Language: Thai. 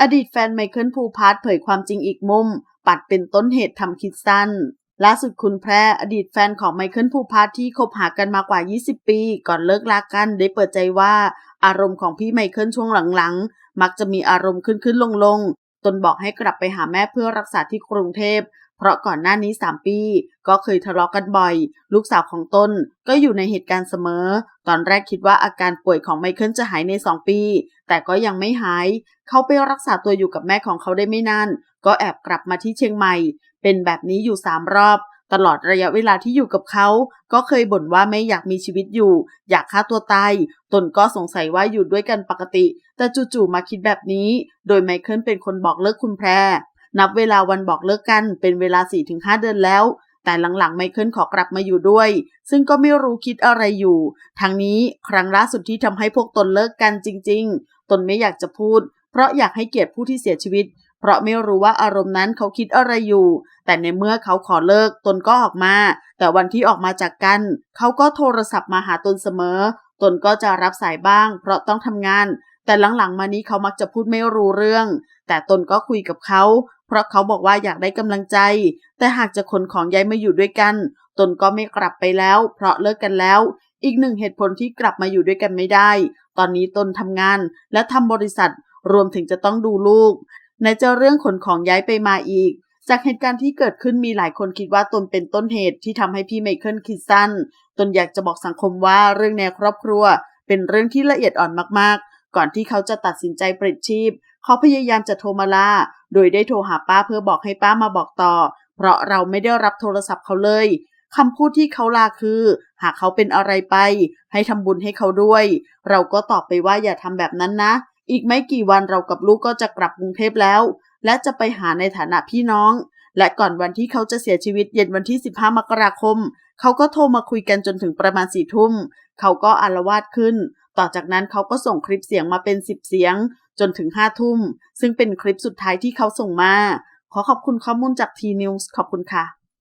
อดีตแฟนไมเคิลภูพาร์ทเผยความจริงอีกมุม ปัดเป็นต้นเหตุทำคิดสั้น ล่าสุดคุณแพรอดีตแฟนของไมเคิลภูพาร์ทที่คบหากันมากว่า 20 ปี ก่อนเลิกลากันได้เปิดใจว่า อารมณ์ของพี่ไมเคิลช่วงหลังๆ มักจะมีอารมณ์ขึ้นขึ้นลงลงๆตนบอกให้กลับไปหาแม่เพื่อรักษาที่กรุงเทพ เพราะก่อนหน้านี้ 3 ปี ก็เคยทะเลาะกันบ่อย ลูกสาวของตนก็อยู่ในเหตุการณ์เสมอ ตอนแรกคิดว่าอาการป่วยของไมเคิลจะหายใน 2 ปี แต่ก็ยังไม่หาย เขาไปรักษาตัวอยู่กับแม่ของเขาได้ไม่นาน ก็แอบกลับมาที่เชียงใหม่ เป็นแบบนี้อยู่ 3 รอบ ตลอดระยะเวลาที่อยู่กับเขา ก็เคยบ่นว่าไม่อยากมีชีวิตอยู่ อยากฆ่าตัวตาย ตนก็สงสัยว่าอยู่ด้วยกันปกติ แต่จู่ๆมาคิดแบบนี้ โดยไมเคิลเป็นคนบอกเลิกคุณแพร นับเวลาวันบอกเลิกกันเป็นเวลา 4-5 เดือนแล้ว แต่หลังๆไมเคิลขอกลับมาอยู่ด้วย ซึ่งก็ไม่รู้คิดอะไรอยู่ ทั้งนี้ครั้งล่าสุดที่ทำให้พวกตนเลิกกันจริง ๆ ตนไม่อยากจะพูด เพราะอยากให้เกียรติผู้ที่เสียชีวิต เพราะไม่รู้ว่าอารมณ์นั้นเขาคิดอะไรอยู่ แต่ในเมื่อเขาขอเลิกตนก็ออกมา แต่วันที่ออกมาจากกัน เขาก็โทรศัพท์มาหาตนเสมอ ตนก็จะรับสายบ้าง เพราะต้องทำงานแต่หลังๆ มานี้เขามักจะพูดไม่รู้เรื่อง แต่ตนก็คุยกับเขา เพราะเขาบอกว่าอยากได้กำลังใจ แต่หากจะขนของย้ายมาอยู่ด้วยกัน ตนก็ไม่กลับไปแล้ว เพราะเลิกกันแล้ว อีกหนึ่งเหตุผลที่กลับมาอยู่ด้วยกันไม่ได้ ตอนนี้ตนทำงานและทำบริษัท รวมถึงจะต้องดูลูกไหนจะเรื่องขนของย้ายไปมาอีก จากเหตุการณ์ที่เกิดขึ้นมีหลายคนคิดว่าตนเป็นต้นเหตุที่ทำให้พี่ไมเคิลคิดสั้น ตนอยากจะบอกสังคมว่าเรื่องในครอบครัว เป็นเรื่องที่ละเอียดอ่อนมากๆ ก่อนที่เขาจะตัดสินใจปลิดชีพ เขาพยายามจะโทรมาลาโดยได้โทรหาป้าเพื่อบอกให้ป้ามาบอกต่อ เพราะเราไม่ได้รับโทรศัพท์เขาเลยคำพูดที่เขาลาคือ หากเขาเป็นอะไรไป ให้ทำบุญให้เขาด้วย เราก็ตอบไปว่าอย่าทำแบบนั้นนะ อีกไม่กี่วันเรากับลูกก็จะกลับกรุงเทพแล้ว และจะไปหาในฐานะพี่น้อง และก่อนวันที่เขาจะเสียชีวิตเย็นวันที่ 15 มกราคม เขาก็โทรมาคุยกันจนถึงประมาณสี่ทุ่ม เขาก็อารวาสขึ้น ต่อจากนั้นเขาก็ส่งคลิปเสียงมาเป็นสิบเสียง จนถึงห้าทุ่ม ซึ่งเป็นคลิปสุดท้ายที่เขาส่งมา ขอขอบคุณข้อมูลจากทีนิวส์ขอบคุณค่ะ